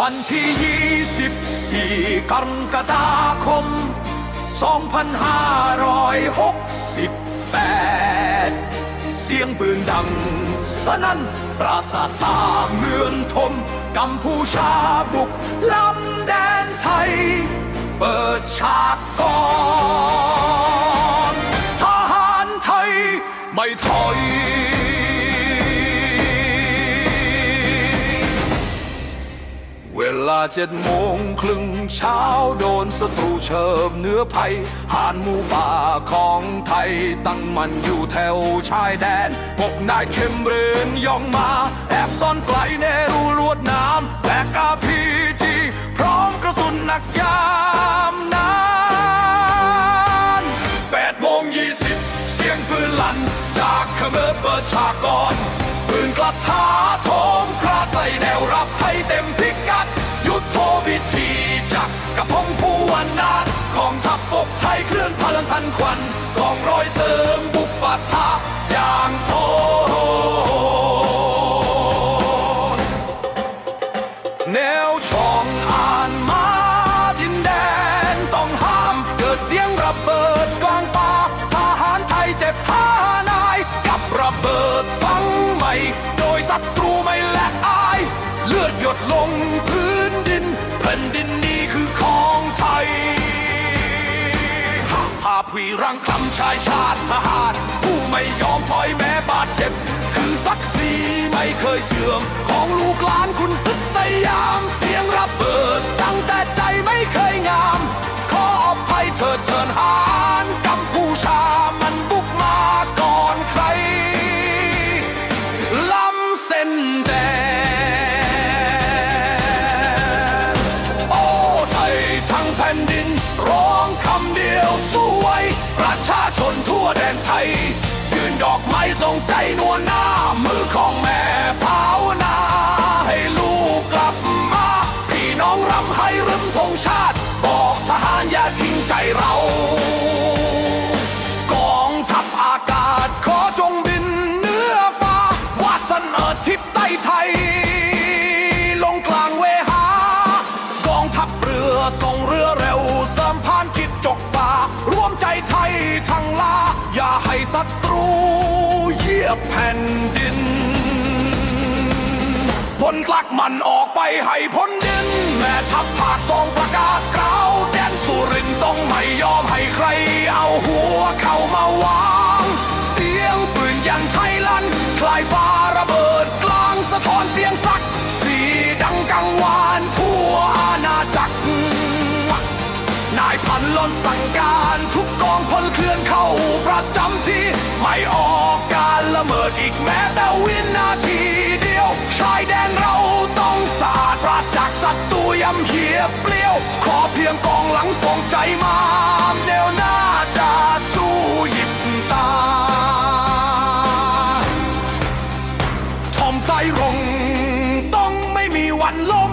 วันที่ 24 กรกฎาคม 2568 เสียงปืนดังสนั่นปราสาทตาเมืองทม กัมพูชาบุกล้ำแดนไทย เปิดฉากก่อน ทหารไทยไม่ถอย ลาเจ็ดโมงครึ่งเช้าโดนศัตรูเชิมเนื้อภัยหานหมูป่าของไทย ตั้งมันอยู่แถวชายแดนพกนายเข้มเรนย่องมา แอบซ่อนไกลในรูลวดน้ำแบกกาพีจีพร้อมกระสุนหนักยามนานแปดโมงยี่สิบเสียงปืนลั่น จากเขมรเปิดฉากก่อนปืนกล้า องทันควันกองร้อยเสริมบุกปัดทาอย่างโทษแนวช่องอ่านมาดินแดนต้องห้ามเกิดเสียงระเบิดกลางป่าทหารไทยเจ็บห้านาย กับระเบิดฝังใหม่ โดยศัตรูไม่และอาย เลือดหยดลง ภาพวีรังคำชายชาติทหาร ผู้ไม่ยอมถอยแม้บาดเจ็บ คือศักดิ์ศรีไม่เคยเสื่อม ของลูกหลานคุณศึกสยามเสียงระเบิดดังแต่ใจไม่เคยงาม ขออภัยเถิดเทินหารกัมพูชามันบุกมาก่อนใครล้ำเส้นแดน ใจนวลหน้ามือของแม่ภาวนา ให้ลูกกลับมา พี่น้องรำให้รึมธงชาติ บอกทหารอย่าทิ้งใจเรา กองทัพอากาศขอจงบินเหนือฟ้าวาสนาทิพย์ใต้ไทย ลงกลางเวหา กองทัพเรือส่งเรือเร็วเสริมพานกิจจกป่า รวมใจไทยทั้งลา อย่าให้ศัตรู เหยียบแผ่นดินพลกลักมันออกไปให้พ้นดิน แม่ทัพภาคสองประกาศกล่าวแดนสุรินต้องไม่ยอมให้ใคร เอาหัวเข้ามาวาง เสียงปืนยันไทยลั่นคลายฟ้าระเบิดกลางสะท้อนเสียงส ล้นสั่งการทุกกองพลเคลื่อนเข้าประจำที่ ไม่ออกการละเมิดอีกแม้แต่วินาทีเดียว ชายแดนเราต้องสาดปราศจากศัตรูยำเหียบเปลี่ยว ขอเพียงกองหลังส่งใจมาแนวหน้าจะสู้หยิบตาทอมไตรงต้องไม่มีวันล้ม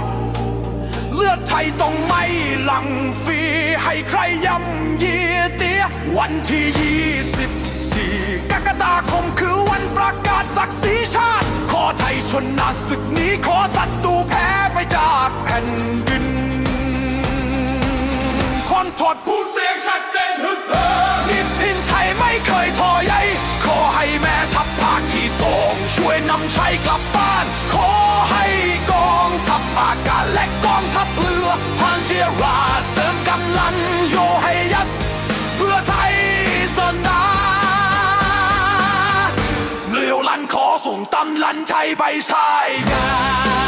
เลือดไทยต้องไม่หลังฟรีให้ใครย่ำยีเตียวันที่ 24 กกฎาคมคือวันประกาศศักดิ์ศรีชาติ ขอไทยชนะศึกนี้ขอศัตรูแพ้ไปจากแผ่นดินคนถอดพูดเสียงชัดเจนฮึกเหิมนิดทินไทยไม่เคยทอใยขอให้แม่ทัพภาคที่สองช่วยนำชัยกลับบ้านขอาการและกองทัพเรือพันเจียราเสริมกำลังโยให้ยัดเพื่อไทยสนาเลียวลันขอส่งตำลันชัยไปชายงาน